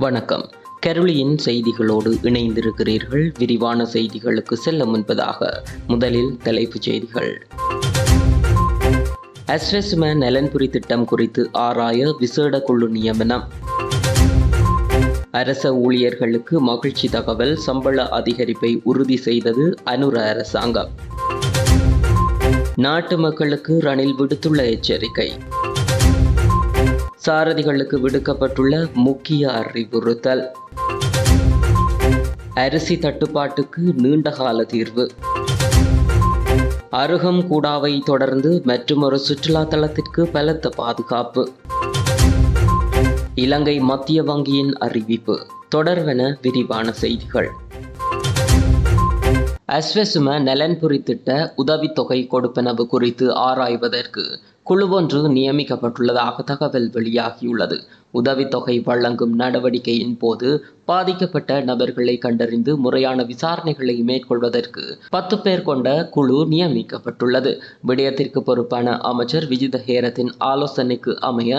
வணக்கம். கருளியின் செய்திகளோடு இணைந்திருக்கிறீர்கள். விரிவான செய்திகளுக்கு செல்ல முன்பதாக முதலில் தலைப்புச் செய்திகள். அஸ்ரெஸ்ம நலன்புரி திட்டம் குறித்து ஆராய விசேட குழு நியமனம். அரச ஊழியர்களுக்கு மகிழ்ச்சி தகவல் சம்பள அதிகரிப்பை உறுதி செய்தது அனுர அரசாங்கம். நாட்டு மக்களுக்கு ரணில் விடுத்துள்ள எச்சரிக்கை. சாரதிகளுக்கு விடுக்கப்பட்டுள்ள முக்கிய அறிவுறுத்தல். அரிசி தட்டுப்பாட்டுக்கு நீண்டகால தீர்வு. அருகம் கூடாவை தொடர்ந்து மற்றொரு சுற்றுலா தலத்திற்கு பலத்த பாதுகாப்பு. இலங்கை மத்திய வங்கியின் அறிவிப்பு. தொடர்வென விரிவான செய்திகள். அஸ்வசும நலன்புரி திட்ட உதவித்தொகை கொடுப்பனவு குறித்து ஆராய்வதற்கு குழுவொன்று நியமிக்கப்பட்டுள்ளதாக தகவல் வெளியாகியுள்ளது. உதவித்தொகை வழங்கும் நடவடிக்கையின் போது பாதிக்கப்பட்ட நபர்களை கண்டறிந்து முறையான விசாரணைகளை மேற்கொள்வதற்கு பத்து பேர் கொண்ட குழு நியமிக்கப்பட்டுள்ளது. விடயத்திற்கு பொறுப்பான அமைச்சர் விஜித ஹேரத்தின் ஆலோசனைக்கு அமைய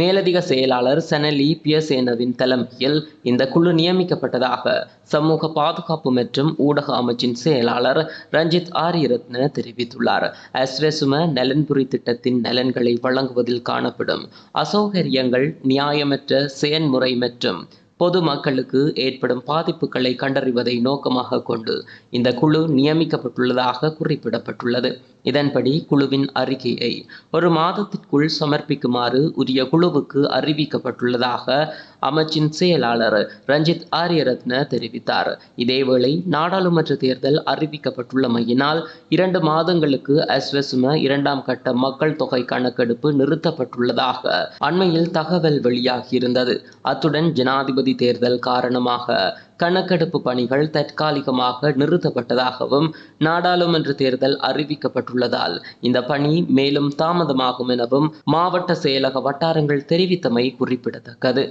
மேலதிக செயலாளர் சனலி பியசேனவின் தலைமையில் இந்த குழு நியமிக்கப்பட்டதாக சமூக பாதுகாப்பு மற்றும் ஊடக அமைச்சின் செயலாளர் ரஞ்சித் ஆரியரத்ன தெரிவித்துள்ளார். அஸ்ரேசும நலன்புரி திட்டத்தின் நலன்களை வழங்குவதில் காணப்படும் அசௌகரியங்கள் நியாயமற்ற செயன்முறை மற்றும் பொதுமக்களுக்கு ஏற்படும் பாதிப்புகளை கண்டறிவதை நோக்கமாக கொண்டு இந்த குழு நியமிக்கப்பட்டுள்ளதாக குறிப்பிடப்பட்டுள்ளது. இதன்படி குழுவின் அறிக்கையை ஒரு மாதத்திற்குள் சமர்ப்பிக்குமாறு உரிய குழுவுக்கு அறிவிக்கப்பட்டுள்ளதாக அமைச்சின் செயலாளர் ரஞ்சித் ஆரியரத்ன தெரிவித்தார். இதேவேளை நாடாளுமன்ற தேர்தல் அறிவிக்கப்பட்டுள்ளமையினால் இரண்டு மாதங்களுக்கு அஸ்வசும இரண்டாம் கட்ட மக்கள் தொகை கணக்கெடுப்பு நிறுத்தப்பட்டுள்ளதாக அண்மையில் தகவல் வெளியாகியிருந்தது. அத்துடன் ஜனாதிபதி தேர்தல் காரணமாக கணக்கெடுப்பு பணிகள் தற்காலிகமாக நிறுத்தப்பட்டதாகவும் நாடாளுமன்ற தேர்தல் அறிவிக்கப்பட்டுள்ளதால் இந்த பணி மேலும் தாமதமாகும் எனவும் மாவட்ட செயலக வட்டாரங்கள் தெரிவித்தமை குறிப்பிடத்தக்கது.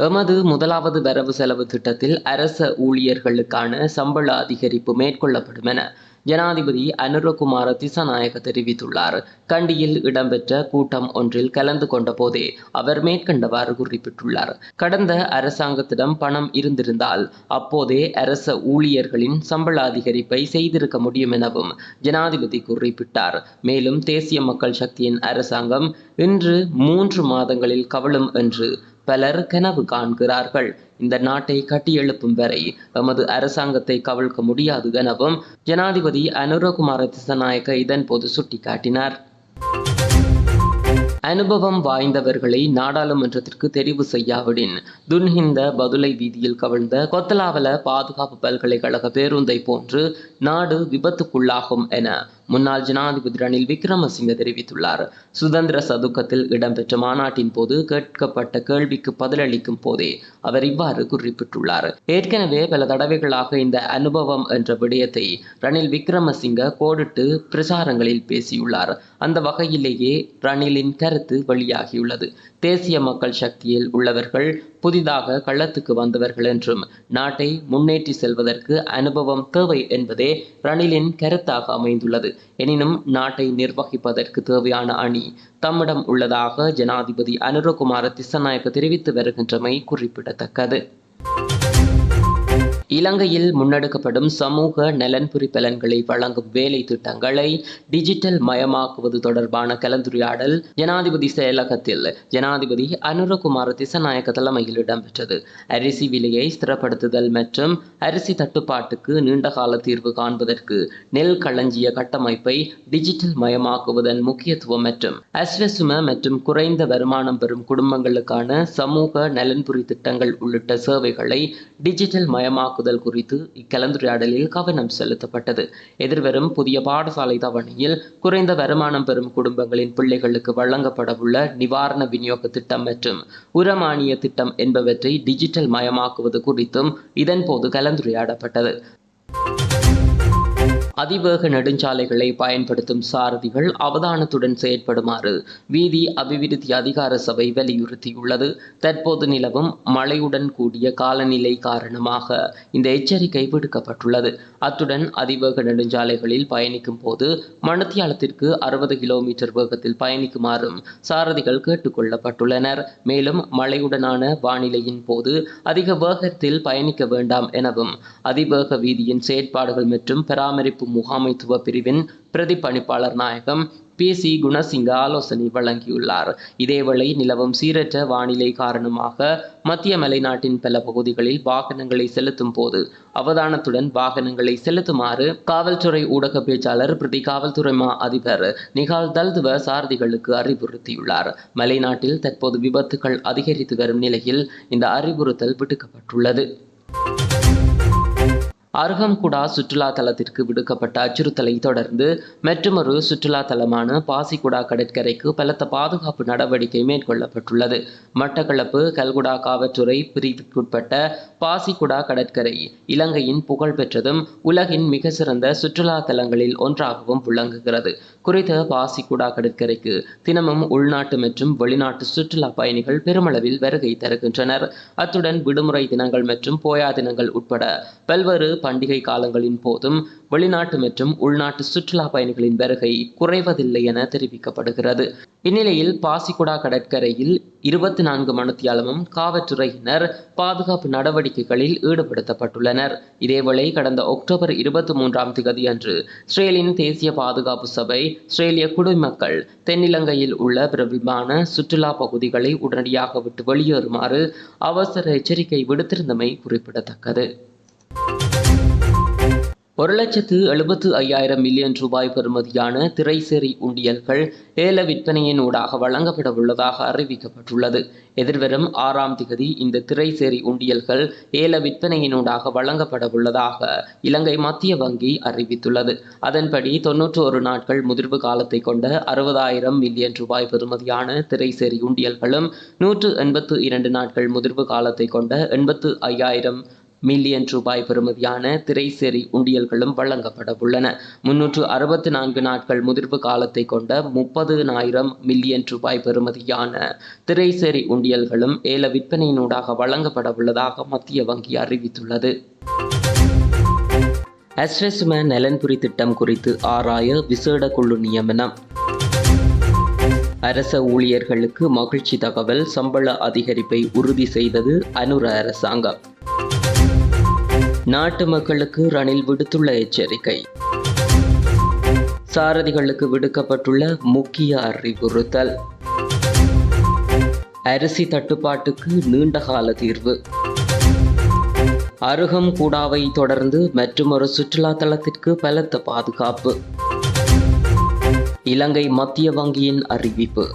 எமது முதலாவது வரவு செலவு திட்டத்தில் அரச ஊழியர்களுக்கான சம்பள அதிகரிப்பு மேற்கொள்ளப்படும் என ஜனாதிபதி அனுரகுமார திசநாயக தெரிவித்துள்ளார். கண்டியில் இடம்பெற்ற கூட்டம் ஒன்றில் கலந்து கொண்ட போதே அவர் மேற்கண்டவாறு குறிப்பிட்டுள்ளார். கடந்த அரசாங்கத்திடம் பணம் இருந்திருந்தால் அப்போதே அரச ஊழியர்களின் சம்பள அதிகரிப்பை செய்திருக்க முடியும் எனவும் ஜனாதிபதி குறிப்பிட்டார். மேலும் தேசிய மக்கள் சக்தியின் அரசாங்கம் இன்று மூன்று மாதங்களில் கவலும் என்று பலர் கனவு காண்கிறார்கள். இந்த நாட்டை கட்டியெழுப்பும் வரை எமது அரசாங்கத்தை கவிழ்க்க முடியாது எனவும் ஜனாதிபதி அனுரகுமார திசநாயக்க இதன்போது சுட்டிக்காட்டினார். அனுபவம் வாய்ந்தவர்களை நாடாளுமன்றத்திற்கு தெரிவு செய்யாவிடின் துன்ஹிந்த பதுளை வீதியில் கவிழ்ந்த கொத்தலாவல பாதுகாப்பு பல்கலைக்கழக பேருந்தை போன்று நாடு விபத்துக்குள்ளாகும் என முன்னாள் ஜனாதிபதி ரணில் விக்ரமசிங்க தெரிவித்துள்ளார். சுதந்திர சதுக்கத்தில் இடம்பெற்ற மாநாட்டின் போது கேட்கப்பட்ட கேள்விக்கு பதிலளிக்கும் போதே அவர் இவ்வாறு குறிப்பிட்டுள்ளார். ஏற்கனவே பல தடவைகளாக இந்த அனுபவம் என்ற விடயத்தை ரணில் விக்ரமசிங்க கோடிட்டு பிரசாரங்களில் பேசியுள்ளார். அந்த வகையிலேயே ரணிலின் கருத்து வெளியாகியுள்ளது. தேசிய மக்கள் சக்தியில் உள்ளவர்கள் புதிதாக கள்ளத்துக்கு வந்தவர்கள் என்றும் நாட்டை முன்னேற்றி செல்வதற்கு அனுபவம் தேவை என்பதே ரணிலின் கருத்தாக அமைந்துள்ளது. எனினும் நாட்டை நிர்வகிப்பதற்கு தேவையான அணி தம்மிடம் உள்ளதாக ஜனாதிபதி அனுரகுமார திசநாயக்க தெரிவித்து வருகின்றமை குறிப்பிடத்தக்கது. இலங்கையில் முன்னெடுக்கப்படும் சமூக நலன்புரி பலன்களை வழங்கும் வேலை திட்டங்களை டிஜிட்டல் மயமாக்குவது தொடர்பான கலந்துரையாடல் ஜனாதிபதி செயலகத்தில் ஜனாதிபதி அனுரகுமார திசநாயக்க தலைமையில் இடம்பெற்றது. அரிசி விலையை ஸ்திரப்படுத்துதல் மற்றும் அரிசி தட்டுப்பாட்டுக்கு நீண்டகால தீர்வு காண்பதற்கு நெல் களஞ்சிய கட்டமைப்பை டிஜிட்டல் மயமாக்குவதன் முக்கியத்துவம் மற்றும் அஸ்வசும மற்றும் குறைந்த வருமானம் பெறும் குடும்பங்களுக்கான சமூக நலன்புரி திட்டங்கள் உள்ளிட்ட சேவைகளை டிஜிட்டல் மயமாக்க தாக்குதல் குறித்து இக்கலந்துரையாடலில் கவனம் செலுத்தப்பட்டது. எதிர்வரும் புதிய பாடசாலை தவணையில் குறைந்த வருமானம் பெறும் குடும்பங்களின் பிள்ளைகளுக்கு வழங்கப்படவுள்ள நிவாரண விநியோக திட்டம் மற்றும் உரமானிய திட்டம் என்பவற்றை டிஜிட்டல் மயமாக்குவது குறித்தும் இதன்போது கலந்துரையாடப்பட்டது. அதிவேக நெடுஞ்சாலைகளை பயன்படுத்தும் சாரதிகள் அவதானத்துடன் செயற்படுமாறு வீதி அபிவிருத்தி அதிகார சபை வலியுறுத்தியுள்ளது. தற்போது நிலவும் மழையுடன் கூடிய காலநிலை காரணமாக இந்த எச்சரிக்கை விடுக்கப்பட்டுள்ளது. அத்துடன் அதிவேக நெடுஞ்சாலைகளில் பயணிக்கும் போது மணத்தியாலத்திற்கு அறுபது கிலோமீட்டர் வேகத்தில் பயணிக்குமாறும் சாரதிகள் கேட்டுக்கொள்ளப்பட்டுள்ளனர். மேலும் மழையுடனான வானிலையின் போது அதிக வேகத்தில் பயணிக்க வேண்டாம் எனவும் அதிவேக வீதியின் செயற்பாடுகள் மற்றும் பராமரிப்பு முகாமைத்துவ பிரிவின் பிரதிப்பணிப்பாளர் நாயகம் பி. சி. குணசிங்க ஆலோசனை வழங்கியுள்ளார். இதேவேளை நிலவும் சீரற்ற வானிலை காரணமாக மத்திய மலைநாட்டின் பல பகுதிகளில் வாகனங்களை செலுத்தும் போது அவதானத்துடன் வாகனங்களை செலுத்துமாறு காவல்துறை ஊடக பேச்சாளர் பிரதி காவல்துறை மா அதிபர் நிகால் தல்துவ சாரதிகளுக்கு அறிவுறுத்தியுள்ளார். மலைநாட்டில் தற்போது விபத்துகள் அதிகரித்து வரும் நிலையில் இந்த அறிவுறுத்தல் விடுக்கப்பட்டுள்ளது. அருகம்குடா சுற்றுலா தலத்திற்கு விடுக்கப்பட்ட அச்சுறுத்தலை தொடர்ந்து மற்றொரு சுற்றுலா தலமான பாசிக்குடா கடற்கரைக்கு பலத்த பாதுகாப்பு நடவடிக்கை மேற்கொள்ளப்பட்டுள்ளது. மட்டக்களப்பு கல்குடா காவல்துறை பிரிவுக்குட்பட்ட பாசிக்குடா கடற்கரை இலங்கையின் புகழ்பெற்றதும் உலகின் மிக சிறந்த சுற்றுலா தலங்களில் ஒன்றாகவும் விளங்குகிறது. குறித்த பாசிக்குடா கடற்கரைக்கு தினமும் உள்நாட்டு மற்றும் வெளிநாட்டு சுற்றுலா பயணிகள் பெருமளவில் வருகை தருகின்றனர். அத்துடன் விடுமுறை தினங்கள் மற்றும் போயா தினங்கள் உட்பட பல்வேறு பண்டிகை காலங்களின் போதும் வெளிநாட்டு மற்றும் உள்நாட்டு சுற்றுலா பயணிகளின் வருகை குறைவதில்லை என தெரிவிக்கப்படுகிறது. இந்நிலையில் பாசிக்குடா கடற்கரையில் இருபத்தி நான்கு மணித்தியாலமும் காவல்துறையினர் பாதுகாப்பு நடவடிக்கைகளில் ஈடுபடுத்தப்பட்டுள்ளனர். இதேவேளை கடந்த அக்டோபர் இருபத்தி மூன்றாம் திகதி அன்று இஸ்ரேலின் தேசிய பாதுகாப்பு சபை இஸ்ரேலிய குடிமக்கள் தென்னிலங்கையில் உள்ள பிரபலமான சுற்றுலா பகுதிகளை உடனடியாக விட்டு வெளியேறுமாறு அவசர எச்சரிக்கை விடுத்திருந்தமை குறிப்பிடத்தக்கது. ஒரு லட்சத்து எழுபத்து ஐயாயிரம் மில்லியன் ரூபாய் பெறுமதியான திரைசேரி உண்டியல்கள் ஏல விற்பனையின் ஊடாக வழங்கப்பட உள்ளதாக அறிவிக்கப்பட்டுள்ளது. எதிர்வரும் ஆறாம் திகதி இந்த திரைசேரி உண்டியல்கள் ஏல விற்பனையினூடாக வழங்கப்பட உள்ளதாக இலங்கை மத்திய வங்கி அறிவித்துள்ளது. அதன்படி தொன்னூற்று ஒரு நாட்கள் முதிர்வு காலத்தை கொண்ட அறுபதாயிரம் மில்லியன் ரூபாய் பெறுமதியான திரைசேரி உண்டியல்களும் நூற்று எண்பத்து இரண்டு நாட்கள் முதிர்வு காலத்தை கொண்ட எண்பத்து ஐயாயிரம் மில்லியன் ரூபாய் பெறுமதியான திரைசேரி உண்டியல்களும் வழங்கப்பட உள்ளன. முன்னூற்று அறுபத்தி நான்கு நாட்கள் முதிர்வு காலத்தை கொண்ட முப்பது ஆயிரம் மில்லியன் ரூபாய் பெறுமதியான திரைசேரி உண்டியல்களும் ஏல விற்பனையினூடாக வழங்கப்பட உள்ளதாக மத்திய வங்கி அறிவித்துள்ளது. அஸ்ரசும நலன்புரி திட்டம் குறித்து ஆராய விசேட குழு நியமனம். அரச ஊழியர்களுக்கு மகிழ்ச்சி தகவல் சம்பள அதிகரிப்பை உறுதி செய்தது அனுர அரசாங்கம். நாட்டு மக்களுக்கு ரணில் விடுத்துள்ள எச்சரிக்கை. சாரதிகளுக்கு விடுக்கப்பட்டுள்ள முக்கிய அறிவுறுத்தல். அரிசி தட்டுப்பாட்டுக்கு நீண்டகால தீர்வு. அருகம் கூடாவை தொடர்ந்து மற்றொரு சுற்றுலா தலத்திற்கு பலத்த பாதுகாப்பு. இலங்கை மத்திய வங்கியின் அறிவிப்பு.